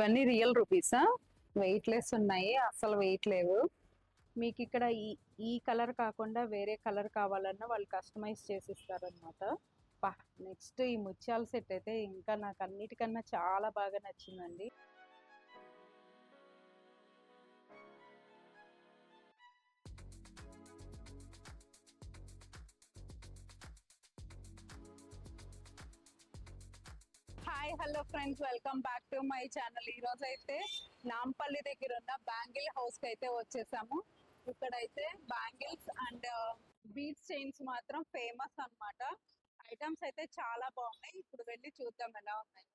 ఇవన్నీ real రూపీసా? Weight less ఉన్నాయి అసలు వెయిట్ లేవు. మీకు ఇక్కడ ఈ ఈ కలర్ కాకుండా వేరే కలర్ కావాలన్నా వాళ్ళు కస్టమైజ్ చేసి అనమాట నెక్స్ట్ ఈ ముత్యాల సెట్ అయితే ఇంకా నాకు అన్నిటికన్నా చాలా బాగా నచ్చిందండి. Hi hello friends welcome back to my channel. ఈ రోజు అయితే నాంపల్లి దగ్గర ఉన్న బ్యాంగిల్ హౌస్కి అయితే వచ్చేసాము. ఇక్కడైతే బ్యాంగిల్స్ అండ్ బీట్స్ చైన్స్ మాత్రం ఫేమస్ అన్నమాట. ఐటమ్స్ అయితే చాలా బాగున్నాయి. ఇప్పుడు వెళ్ళి చూద్దాం ఎలా ఉన్నాయి.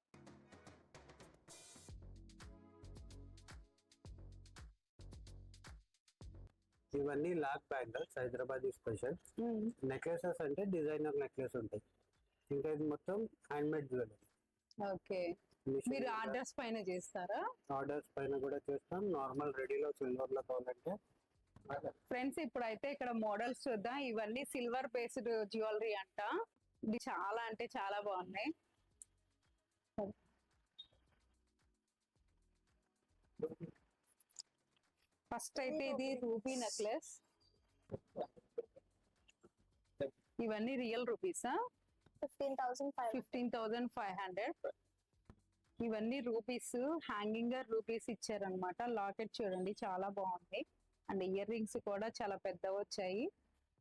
ఇవన్నీ lac bangles Hyderabad special necklaces అంటే డిజైనర్ నెక్లెస్ ఉంటాయి. ఇంకా ఇది మొత్తం హ్యాండ్ మేడ్ జ్యువెలరీ ఓకే. మీరు ఆర్డర్స్ పైన చేస్తారా? ఆర్డర్స్ పైన కూడా చేస్తాం. నార్మల్ రెడీలో సిల్వర్లో కావాలంటే. ఫ్రెండ్స్ ఇప్పుడైతే ఇక్కడ మోడల్స్ చూద్దాం. ఇవన్నీ సిల్వర్ బేస్డ్ జ్యువెలరీ అంట. ఇది చాలా అంటే చాలా బాగున్నాయి. ఫస్ట్ అయితే ఇది రూపీ నెక్లెస్. ఇవన్నీ real రూపీసా? Fifteen thousand five fifteen thousand five hundred ఇవన్నీ రూపీస్ హ్యాంగింగ్ రూపీస్ ఇచ్చారనమాట లాకెట్ చూడండి చాలా బాగుంది. అండ్ ఇయర్ రింగ్స్ కూడా చాలా పెద్దవి వచ్చాయి.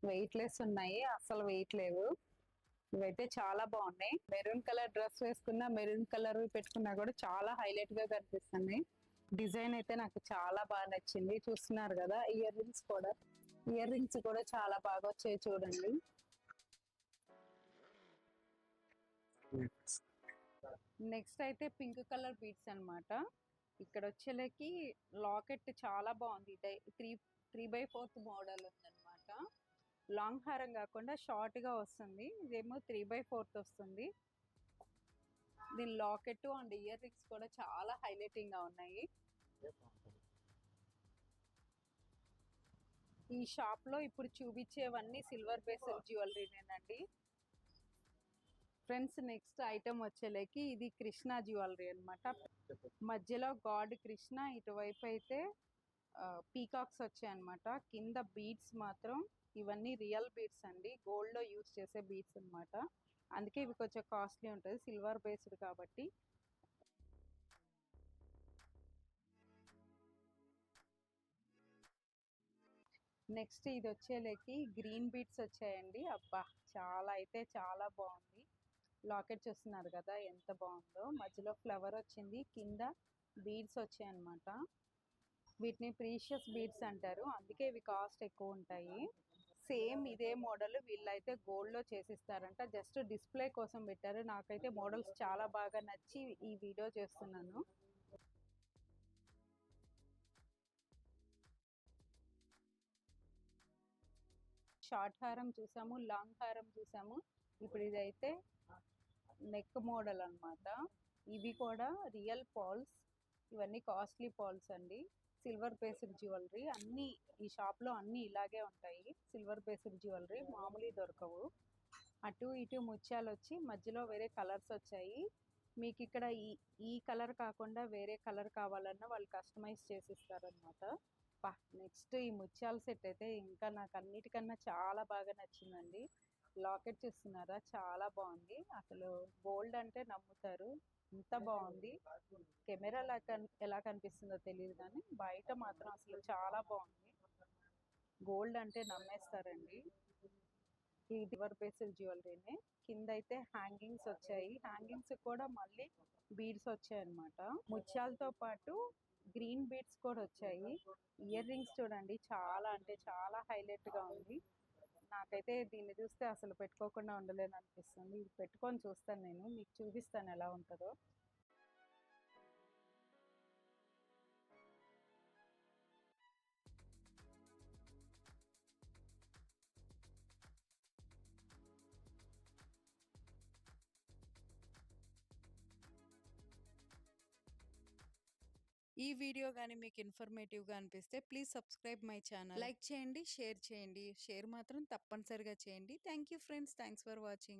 వెయిట్ లెస్ ఉన్నాయి అసలు వెయిట్ లేవు. ఇవైతే చాలా బాగున్నాయి. మెరూన్ కలర్ డ్రెస్ వేసుకున్నా మెరూన్ కలర్ పెట్టుకున్నా కూడా చాలా హైలైట్గా కనిపిస్తున్నాయి. డిజైన్ అయితే నాకు చాలా బాగా నచ్చింది. చూస్తున్నారు కదా ఇయర్ రింగ్స్ కూడా. ఇయర్ రింగ్స్ కూడా చాలా బాగా వచ్చాయి చూడండి. నెక్స్ట్ అయితే పింక్ కలర్ బీడ్స్ అన్నమాట. ఇక్కడ వచ్చేలకి లాకెట్ చాలా బాగుంది. Three three by fourth model ఉందన్నమాట. లాంగ్ హారం కాకుండా షార్ట్గా వస్తుంది. ఇదేమో త్రీ బై ఫోర్త్ వస్తుంది. దీని లాకెట్ అండ్ ఇయర్ రింగ్స్ కూడా చాలా హైలైటింగ్గా ఉన్నాయి ఈ షాప్లో ఇప్పుడు చూపించేవన్నీ సిల్వర్ బేస్డ్ జ్యువెలరీనేనండి. ఫ్రెండ్స్ నెక్స్ట్ ఐటమ్ వచ్చేలేకి ఇది కృష్ణ జ్యువెలరీ అన్నమాట. మధ్యలో గాడ్ కృష్ణ ఇటువైపు అయితే పీకాక్స్ వచ్చాయి అన్నమాట కింద బీడ్స్ మాత్రం ఇవన్నీ రియల్ బీడ్స్ అండి. గోల్డ్లో యూస్ చేసే బీడ్స్ అన్నమాట. అందుకే ఇవి కొంచెం కాస్ట్లీ ఉంటుంది. సిల్వర్ బేస్డ్ కాబట్టి. నెక్స్ట్ ఇది వచ్చేలేకి గ్రీన్ బీడ్స్ వచ్చాయండి. అబ్బా చాలా అయితే చాలా బాగుంది. లాకెట్ చూస్తున్నారు కదా ఎంత బాగుందో. మధ్యలో ఫ్లవర్ వచ్చింది కింద బీడ్స్ వచ్చాయి అనమాట వీటిని ప్రీషియస్ బీడ్స్ అంటారు. అందుకే ఇవి కాస్ట్ ఎక్కువ ఉంటాయి. సేమ్ ఇదే మోడల్ వీళ్ళైతే గోల్డ్లో చేసిస్తారంట. జస్ట్ డిస్ప్లే కోసం పెట్టారు. నాకైతే మోడల్స్ చాలా బాగా నచ్చి ఈ వీడియో చేస్తున్నాను. షార్ట్ హారం చూసాము లాంగ్ హారం చూసాము. ఇప్పుడు ఇదైతే నెక్ మోడల్ అనమాట ఇవి కూడా రియల్ పాల్స్ ఇవన్నీ కాస్ట్లీ పాల్స్ అండి. సిల్వర్ బేస్డ్ జ్యువెలరీ అన్నీ ఈ షాప్లో అన్నీ ఇలాగే ఉంటాయి. సిల్వర్ బేస్డ్ జ్యువెలరీ మామూలు దొరకవు. అటు ఇటు ముత్యాలు వచ్చి మధ్యలో వేరే కలర్స్ వచ్చాయి. మీకు ఇక్కడ ఈ ఈ కలర్ కాకుండా వేరే కలర్ కావాలన్నా వాళ్ళు కస్టమైజ్ చేసిస్తారనమాట నెక్స్ట్ ఈ ముత్యాల సెట్ అయితే ఇంకా నాకు అన్నిటికన్నా చాలా బాగా నచ్చిందండి. లాకెట్ చూస్తున్నారా? చాలా బాగుంది. అసలు గోల్డ్ అంటే నమ్ముతారు. ఎంత బాగుంది. కెమెరా ఎలా కన్ ఎలా కనిపిస్తుందో తెలియదు కానీ బయట మాత్రం అసలు చాలా బాగుంది. గోల్డ్ అంటే నమ్మేస్తారండి. ఈ డివర్ బేస్డ్ జ్యువెలరీనే. కింద అయితే హ్యాంగింగ్స్ వచ్చాయి. హ్యాంగింగ్స్ కూడా మళ్ళీ బీడ్స్ వచ్చాయి అన్నమాట ముత్యాలతో పాటు గ్రీన్ బీడ్స్ కూడా వచ్చాయి. ఇయర్ రింగ్స్ చూడండి. చాలా అంటే చాలా హైలైట్గా ఉంది. నాకైతే దీన్ని చూస్తే అసలు పెట్టుకోకుండా ఉండలేను అనిపిస్తుంది ఇది పెట్టుకొని చూస్తాను నేను. మీకు చూపిస్తాను ఎలా ఉంటుందో. ఈ వీడియో కానీ మీకు ఇన్ఫర్మేటివ్గా అనిపిస్తే please subscribe my channel. Like చేయండి షేర్ చేయండి షేర్ మాత్రం తప్పనిసరిగా చేయండి. Thank you friends thanks for watching.